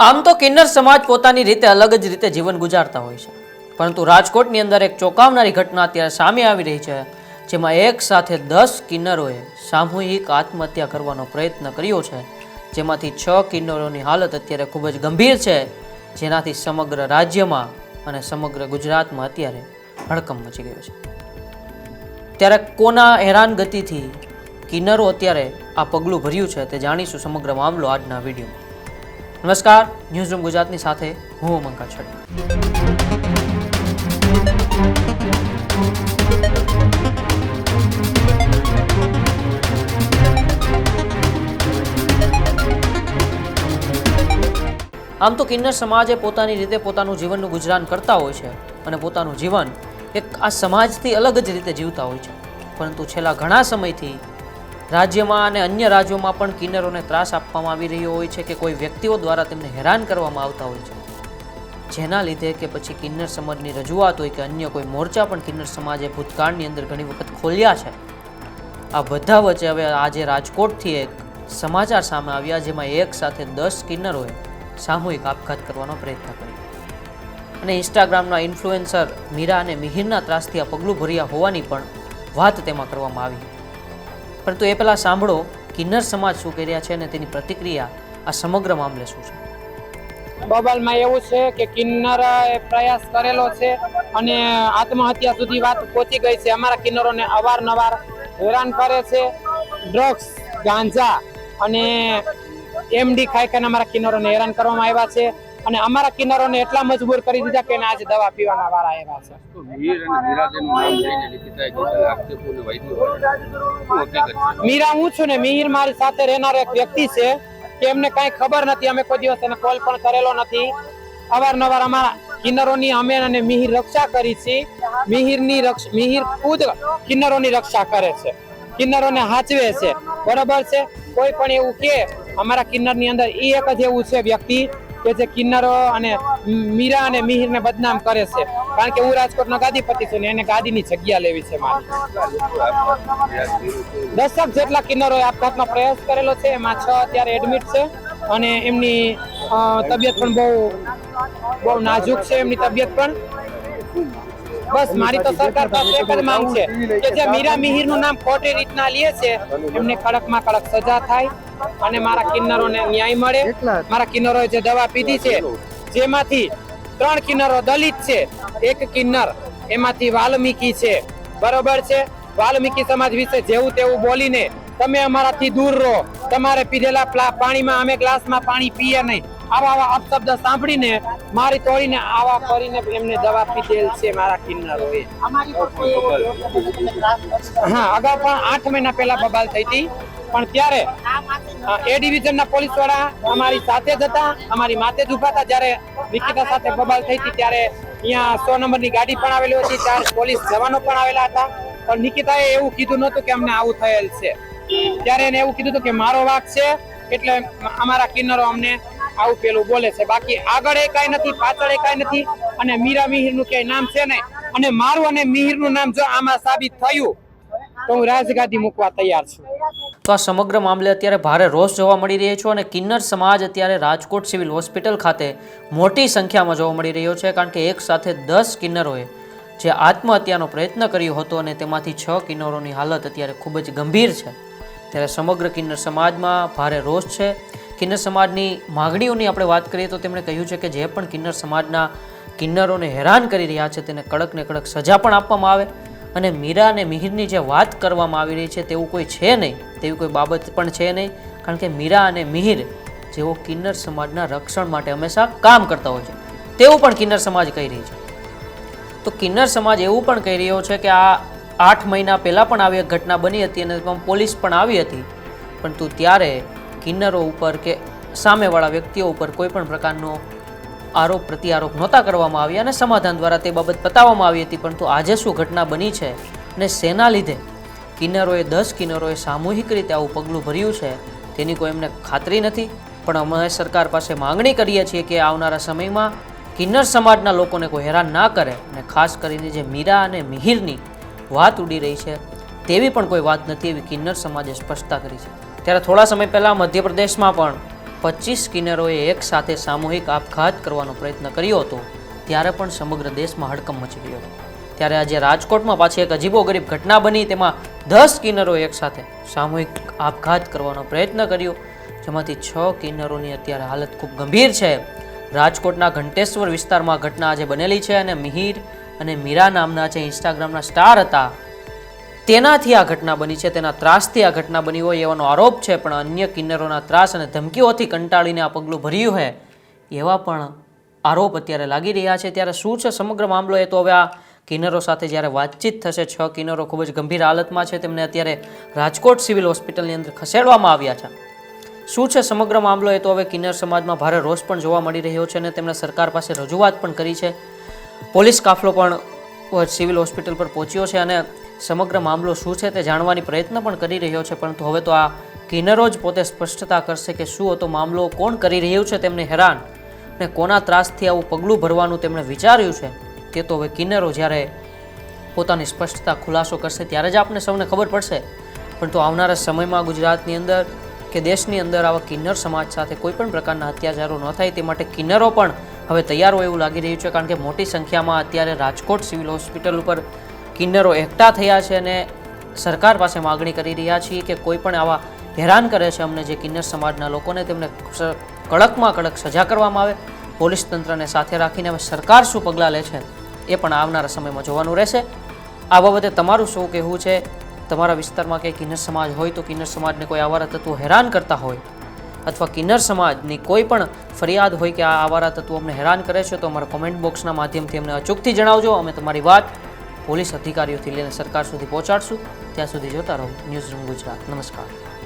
આમ તો કિન્નર સમાજ પોતાની રીતે અલગ જ રીતે જીવન ગુજારતા હોય છે. પરંતુ રાજકોટની અંદર એક ચોંકાવનારી ઘટના અત્યારે સામે આવી રહી છે, જેમાં એક સાથે દસ કિન્નરોએ સામૂહિક આત્મહત્યા કરવાનો પ્રયત્ન કર્યો છે. જેમાંથી છ કિન્નરોની હાલત અત્યારે ખૂબ જ ગંભીર છે, જેનાથી સમગ્ર રાજ્યમાં અને સમગ્ર ગુજરાતમાં અત્યારે હડકંપ મચી ગયો છે. ત્યારે કોના હેરાનગતિથી કિન્નરો અત્યારે આ પગલું ભર્યું છે તે જાણીશું સમગ્ર મામલો આજના વિડીયોમાં. નમસ્કાર ન્યૂઝ રૂમ ગુજરાતની સાથે હું છડી આમ તો કિન્નર સમાજે પોતાની રીતે પોતાનું જીવનનું ગુજરાન કરતા હોય છે અને પોતાનું જીવન એક આ સમાજથી અલગ જ રીતે જીવતા હોય છે. પરંતુ છેલ્લા ઘણા સમયથી રાજ્યમાં અને અન્ય રાજ્યોમાં પણ કિન્નરોને ત્રાસ આપવામાં આવી રહ્યો હોય છે કે કોઈ વ્યક્તિઓ દ્વારા તેમને હેરાન કરવામાં આવતા હોય છે. જેના લીધે કે પછી કિન્નર સમાજની રજૂઆત હોય કે અન્ય કોઈ મોરચા પણ કિન્નર સમાજે ભૂતકાળની અંદર ઘણી વખત ખોલ્યા છે. આ બધા વચ્ચે હવે આજે રાજકોટથી એક સમાચાર સામે આવ્યા જેમાં એક સાથે દસ કિન્નરોએ સામૂહિક આપઘાત કરવાનો પ્રયત્ન કર્યો. અને ઇન્સ્ટાગ્રામના ઇન્ફ્લુએન્સર મીરા અને મિહિરના ત્રાસથી આ પગલું ભર્યા હોવાની પણ વાત તેમાં કરવામાં આવી પરંતુ એ પહેલાં સાંભળો કિન્નર સમાજ શું કરી રહ્યા છે અને તેની પ્રતિક્રિયા આ સમગ્ર મામલે શું છે? બબલમાં એવું છે કે કિન્નર પ્રયાસ કરેલો છે અને આત્મહત્યા સુધી વાત પહોંચી ગઈ છે. અમારા કિન્નરોને અવારનવાર હેરાન કરે છે. ડ્રગ્સ, ગાંજા અને એમડી ખાઈ ખાઈને અમારા કિન્નરોને હેરાન કરવામાં આવ્યા છે. અને અમારા કિન્નરોને એટલા મજબૂર કરી દીધા કે આજે દવા પીવાના વાળા એવા છે. મીરા હું છું ને મિહિર મારી સાથે રહેનાર એક વ્યક્તિ છે કે એમને કાંઈ ખબર નથી. અમે કોઈ દિવસ એને કોલ પણ કરેલો નથી. અવારનવાર અમારા કિન્નરોની અમે અને મિહિર રક્ષા કરી છે. મિહિરની રક્ષ મિહિર ખુદ કિન્નરોની રક્ષા કરે છે. કિન્નરોને હાચવે છે. બરોબર છે? કોઈ પણ એવું કે અમારા કિન્નરની અંદર એ એક જ એવું છે વ્યક્તિ કે જે કિન્નરો અને મીરા અને મિહિરને બદનામ કરે છે. કારણ કે હું રાજકોટનો ગાદીપતિ છું ને એને ગાદીની જગ્યા લેવી છે મારી. દશક જેટલા કિન્નરોએ આપઘાતનો પ્રયાસ કરેલો છે, એમાં છ અત્યારે એડમિટ છે અને એમની તબિયત પણ બહુ બહુ નાજુક છે એમની તબિયત પણ. બસ, મારી તો સરકાર પાસે એક જ માંગ છે કે જે મીરા મિહિરનું નામ ખોટી રીતના લે છે, એમને કડકમાં કડક સજા થાય અને મારા કિન્નરોને ન્યાય મળે. મારા કિન્નરોએ જે દવા પીધી છે, જેમાંથી ત્રણ કિન્નરો દલિત છે, એક કિન્નર એમાંથી વાલ્મીકી છે. બરોબર છે? વાલ્મીકી સમાજ વિશે જેવું તેવું બોલીને તમે અમારાથી દૂર રહો. તમારે પીધેલા પાણીમાં અમે ગ્લાસમાં પાણી પીએ નહીં. આવા આવા અપશબ્દ સાંભળીને મારી તોડીને આવા કરીને એમને દવા પીધેલ છે મારા કિન્નરોએ હા અગાઉ પણ આઠ મહિના પહેલા બબાલ થઈ હતી. પણ ત્યારે એ એ ડિવિઝનના પોલીસવાળા અમારી સાથે જ હતા. અમારી માથે જ ઊભા હતા. જ્યારે નિકિતા સાથે બબાલ થઈ હતી ત્યારે અહીંયા સો નંબરની ગાડી પણ આવેલી હતી. ચાર પોલીસ જવાનો પણ આવેલા હતા. પણ નિકિતાએ એવું કીધું નહોતું કે અમને આવું થયેલ છે. ત્યારે એને એવું કીધું હતું કે મારો વાક છે. એટલે અમારા કિન્નરો અમને આવું પેલું બોલે છે. બાકી આગળ એ કાંઈ નથી, પાછળ એ કાંઈ નથી અને મીરા મિહિરનું ક્યાંય નામ છે નહીં. અને મારું અને મિહિરનું નામ જો આમાં સાબિત થયું, તો હું રાજગાદી મૂકવા તૈયાર છું. તો આ સમગ્ર મામલે અત્યારે ભારે રોષ જોવા મળી રહ્યો છે અને કિન્નર સમાજ અત્યારે રાજકોટ સિવિલ હોસ્પિટલ ખાતે મોટી સંખ્યામાં જોવા મળી રહ્યો છે, કારણ કે એક સાથે દસ કિન્નરોએ જે આત્મહત્યાનો પ્રયત્ન કર્યો હતો અને તેમાંથી છ કિન્નરોની હાલત અત્યારે ખૂબ જ ગંભીર છે. ત્યારે સમગ્ર કિન્નર સમાજમાં ભારે રોષ છે. કિન્નર સમાજની માગણીઓની આપણે વાત કરીએ તો તેમણે કહ્યું છે કે જે પણ કિન્નર સમાજના કિન્નરોને હેરાન કરી રહ્યા છે તેને કડક ને કડક સજા પણ આપવામાં આવે અને મીરા અને મિહિરની જે વાત કરવામાં આવી રહી છે તેવું કોઈ છે નહીં, તેવી કોઈ બાબત પણ છે નહીં, કારણ કે મીરા અને મિહિર જેઓ કિન્નર સમાજના રક્ષણ માટે હંમેશા કામ કરતા હોય છે. તેવું પણ કિન્નર સમાજ કહી રહી છે. તો કિન્નર સમાજ એવું પણ કહી રહ્યો છે કે આ આઠ મહિના પહેલાં પણ આવી એક ઘટના બની હતી અને પોલીસ પણ આવી હતી. પરંતુ ત્યારે કિન્નરો ઉપર કે સામેવાળા વ્યક્તિઓ ઉપર કોઈ પણ પ્રકારનો આરોપ, પ્રત્યારોપ નહોતા કરવામાં આવ્યા અને સમાધાન દ્વારા તે બાબત બતાવવામાં આવી હતી. પરંતુ આજે શું ઘટના બની છે અને શેના લીધે? કિન્નરોએ દસ કિન્નરોએ સામૂહિક રીતે આવું પગલું ભર્યું છે તેની કોઈ એમને ખાતરી નથી. પણ અમે સરકાર પાસે માંગણી કરીએ છીએ કે આવનારા સમયમાં કિન્નર સમાજના લોકોને કોઈ હેરાન ના કરે અને ખાસ કરીને જે મીરા અને મિહિરની વાત ઉડી રહી છે તેવી પણ કોઈ વાત નથી એવી કિન્નર સમાજે સ્પષ્ટતા કરી છે. ત્યારે થોડા સમય પહેલાં મધ્યપ્રદેશમાં પણ પચીસ કિન્નરોએ એક સાથે સામૂહિક આપઘાત કરવાનો પ્રયત્ન કર્યો હતો, ત્યારે પણ સમગ્ર દેશમાં હડકંપ મચી ગયો હતો. ત્યારે આજે રાજકોટમાં પાછી એક અજીબો ગરીબ ઘટના બની, તેમાં દસ કિન્નરોએ એક સાથે સામૂહિક આપઘાત કરવાનો પ્રયત્ન કર્યો, જેમાંથી છ કિન્નરોની અત્યારે હાલત ખૂબ ગંભીર છે. રાજકોટના ઘંટેશ્વર વિસ્તારમાં ઘટના આજે બનેલી છે અને મિહિર અને મીરા નામના જે ઇન્સ્ટાગ્રામના સ્ટાર હતા તેનાથી આ ઘટના બની છે, તેના ત્રાસથી આ ઘટના બની હોય એવાનો આરોપ છે, પણ અન્ય કિન્નરોના ત્રાસ અને ધમકીઓથી કંટાળીને આ પગલું ભર્યું છે. એવા પણ આરોપ અત્યારે લાગી રહ્યા છે. ત્યારે શું છે સમગ્ર મામલો? એ તો હવે આ કિન્નરો સાથે જ્યારે વાતચીત થશે, છ કિન્નરો ખૂબ જ ગંભીર હાલતમાં છે. તેમને અત્યારે રાજકોટ સિવિલ હોસ્પિટલની અંદર ખસેડવામાં આવ્યા છે. શું છે સમગ્ર મામલો? એ તો હવે કિન્નર સમાજમાં ભારે રોષ પણ જોવા મળી રહ્યો છે અને તેમણે સરકાર પાસે રજૂઆત પણ કરી છે. પોલીસ કાફલો પણ સિવિલ હોસ્પિટલ પર પહોંચ્યો છે અને સમગ્ર મામલો શું છે તે જાણવાની પ્રયત્ન પણ કરી રહ્યો છે, પરંતુ હવે તો આ કિન્નરો જ પોતે સ્પષ્ટતા કરશે કે શું હતો મામલો, કોણ કરી રહ્યું છે તેમને હેરાન અને કોના ત્રાસથી આવું પગલું ભરવાનું તેમણે વિચાર્યું છે, તે તો હવે કિન્નરો જ્યારે પોતાની સ્પષ્ટતા ખુલાસો કરશે ત્યારે જ આપને સૌને ખબર પડશે. પરંતુ આવનારા સમયમાં ગુજરાતની અંદર કે દેશની અંદર આવા કિન્નર સમાજ સાથે કોઈ પણ પ્રકારના અત્યાચારો ન થાય તે માટે કિન્નરો પણ હવે તૈયાર હોય એવું લાગી રહ્યું છે, કારણ કે મોટી સંખ્યામાં અત્યારે રાજકોટ સિવિલ હોસ્પિટલ ઉપર કિન્નરો એકઠા થયા છે અને સરકાર પાસે માગણી કરી રહ્યા છીએ કે કોઈ પણ આવા હેરાન કરે છે અમને જે કિન્નર સમાજના લોકોને તેમને કડકમાં કડક સજા કરવામાં આવે, પોલીસ તંત્રને સાથે રાખીને હવે સરકાર શું પગલાં લે છે એ પણ આવનારા સમયમાં જોવાનું રહેશે. આ બાબતે તમારું શું કહેવું છે? તમારા વિસ્તારમાં કંઈ કિન્નર સમાજ હોય તો કિન્નર સમાજને કોઈ આવારા તત્વો હેરાન કરતા હોય? અથવા કિન્નર સમાજની કોઈ પણ ફરિયાદ હોય કે આ આવારા તત્વો અમને હેરાન કરે છે તો અમારા કોમેન્ટ બોક્સના માધ્યમથી અમને અચૂકથી જણાવજો. અમે તમારી વાત પોલીસ અધિકારીઓથી લઈને સરકાર સુધી પહોંચાડશું. ત્યાં સુધી જોતા રહો. News room Gujarat. નમસ્કાર.